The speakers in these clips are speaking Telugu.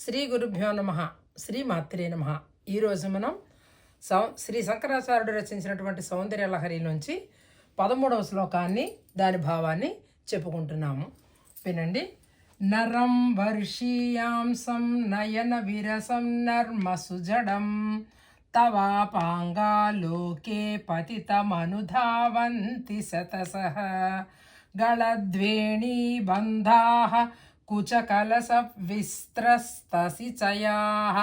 శ్రీ గురుభ్యో నమ శ్రీ మాత్రే నమ. ఈరోజు మనం సౌ శ్రీ శంకరాచార్యుడు రచించినటువంటి సౌందర్య లహరి నుంచి పదమూడవ శ్లోకాన్ని దాని భావాన్ని చెప్పుకుంటున్నాము. వినండి. నరం వర్షీయాంసం నయన విరసం నర్మ సుజడం తవాపాంగాలోకే పతితమనుధావంతి శతసః గళద్వేణీబంధాः కుచకలసవిస్త్రస్తసిచయాः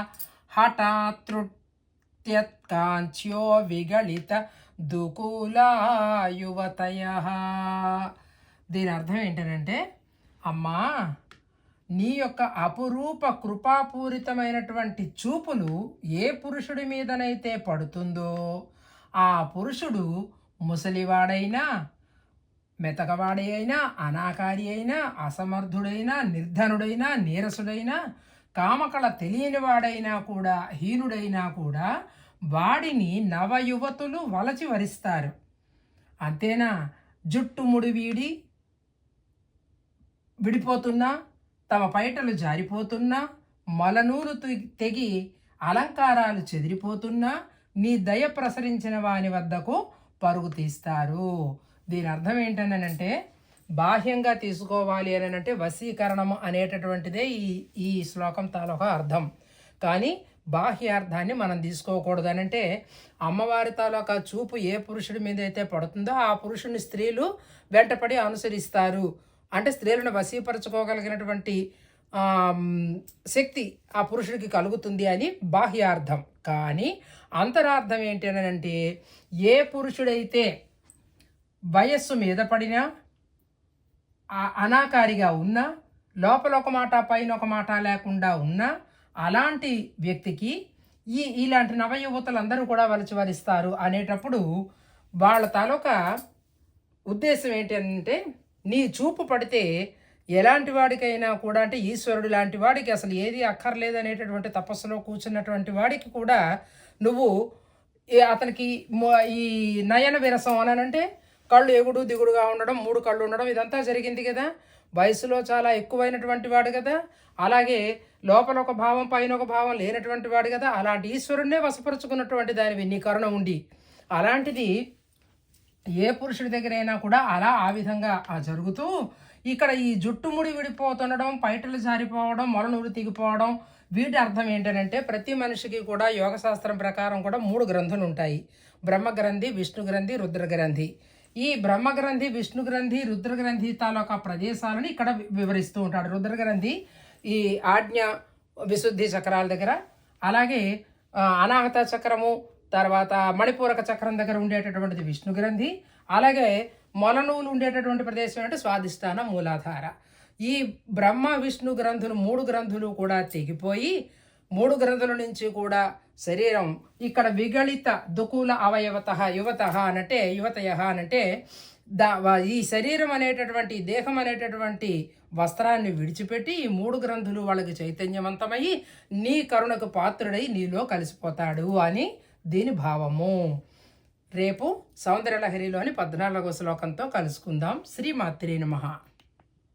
హఠాతృత్యత్కాంచ్యో విగళిత దుకూలాయువతయ దీని అర్థం ఏంటంటే అమ్మా నీ యొక్క అపురూప కృపాపూరితమైనటువంటి చూపులు ఏ పురుషుడి మీదనైతే పడుతుందో ఆ పురుషుడు ముసలివాడైనా మెతకవాడి అయినా అనాకారి అయినా అసమర్థుడైనా నిర్ధనుడైనా నీరసుడైనా కామకళ తెలియనివాడైనా కూడా హీనుడైనా కూడా వాడిని నవయువతులు వలచి వరిస్తారు. అంతేనా? జుట్టు ముడివీడి విడిపోతున్నా తమ పైటలు జారిపోతున్నా మలనూలు తెగి అలంకారాలు చెదిరిపోతున్నా నీ దయ ప్రసరించిన వాని వద్దకు పరుగు తీస్తారు. దీని అర్థం ఏంటనంటే బాహ్యంగా తీసుకోవాలి అని అంటే వశీకరణము అనేటటువంటిదే ఈ ఈ శ్లోకం తాలూకా అర్థం. కానీ బాహ్యార్థాన్ని మనం తీసుకోకూడదు అని అంటే అమ్మవారి తాలూకా చూపు ఏ పురుషుడి మీద అయితే పడుతుందో ఆ పురుషుని స్త్రీలు వెంటపడి అనుసరిస్తారు. అంటే స్త్రీలను వశీపరచుకోగలిగినటువంటి శక్తి ఆ పురుషుడికి కలుగుతుంది అని బాహ్యార్థం. కానీ అంతరార్థం ఏంటి అని అంటే ఏ పురుషుడైతే వయస్సు మీద పడినా అనాకారిగా ఉన్నా లోపల ఒక మాట పైన ఒక మాట లేకుండా ఉన్నా అలాంటి వ్యక్తికి ఈ ఇలాంటి నవయువతులందరూ కూడా వలచివరిస్తారు అనేటప్పుడు వాళ్ళ తాలూకా ఉద్దేశం ఏంటి అంటే నీ చూపు పడితే ఎలాంటి వాడికైనా కూడా అంటే ఈశ్వరుడు లాంటి వాడికి అసలు ఏది అక్కర్లేదు అనేటటువంటి తపస్సులో కూర్చున్నటువంటి వాడికి కూడా నువ్వు అతనికి ఈ నయన విరసం అనంటే కళ్ళు ఎగుడు దిగుడుగా ఉండడం మూడు కళ్ళు ఉండడం ఇదంతా జరిగింది కదా. వయసులో చాలా ఎక్కువైనటువంటి వాడు కదా. అలాగే లోపల ఒక భావం పైన ఒక భావం లేనటువంటి వాడు కదా. అలాంటి ఈశ్వరుణ్ణే వశపరుచుకున్నటువంటి దానివి నీ కరుణ ఉండి. అలాంటిది ఏ పురుషుడి దగ్గరైనా కూడా అలా ఆ విధంగా ఆ జరుగుతూ ఇక్కడ ఈ జుట్టుముడి విడిపోతుండడం పైటలు జారిపోవడం మొలనూరు తెగిపోవడం వీటి అర్థం ఏంటంటే ప్రతి మనిషికి కూడా యోగ శాస్త్రం ప్రకారం కూడా మూడు గ్రంథులు ఉంటాయి. బ్రహ్మ గ్రంథి విష్ణు గ్రంథి రుద్రగ్రంథి. ఈ బ్రహ్మ గ్రంథి విష్ణు గ్రంథి రుద్రగ్రంథి తాలూకా ప్రదేశాలను ఇక్కడ వివరిస్తూ ఉంటాడు. రుద్రగ్రంథి ఈ ఆజ్ఞ విశుద్ధి చక్రాల దగ్గర అలాగే అనాహత చక్రము తర్వాత మణిపూరక చక్రం దగ్గర ఉండేటటువంటిది విష్ణు గ్రంథి అలాగే మొలనూలు ఉండేటటువంటి ప్రదేశం అంటే స్వాదిష్టాన మూలాధార. ఈ బ్రహ్మ విష్ణు గ్రంథులు మూడు గ్రంథులు కూడా తెగిపోయి మూడు గ్రంథుల నుంచి కూడా శరీరం. ఇక్కడ విగళిత దుకూల అవయవత యువత అనంటే యువతయ అనంటే దా ఈ శరీరం అనేటటువంటి దేహం అనేటటువంటి వస్త్రాన్ని విడిచిపెట్టి ఈ మూడు గ్రంథులు వాళ్ళకి చైతన్యవంతమయ్యి నీ కరుణకు పాత్రుడై నీలో కలిసిపోతాడు అని దీని భావము. రేపు సౌందర్యలహరిలోని పద్నాలుగవ శ్లోకంతో కలుసుకుందాం. శ్రీమాత్రి నమః.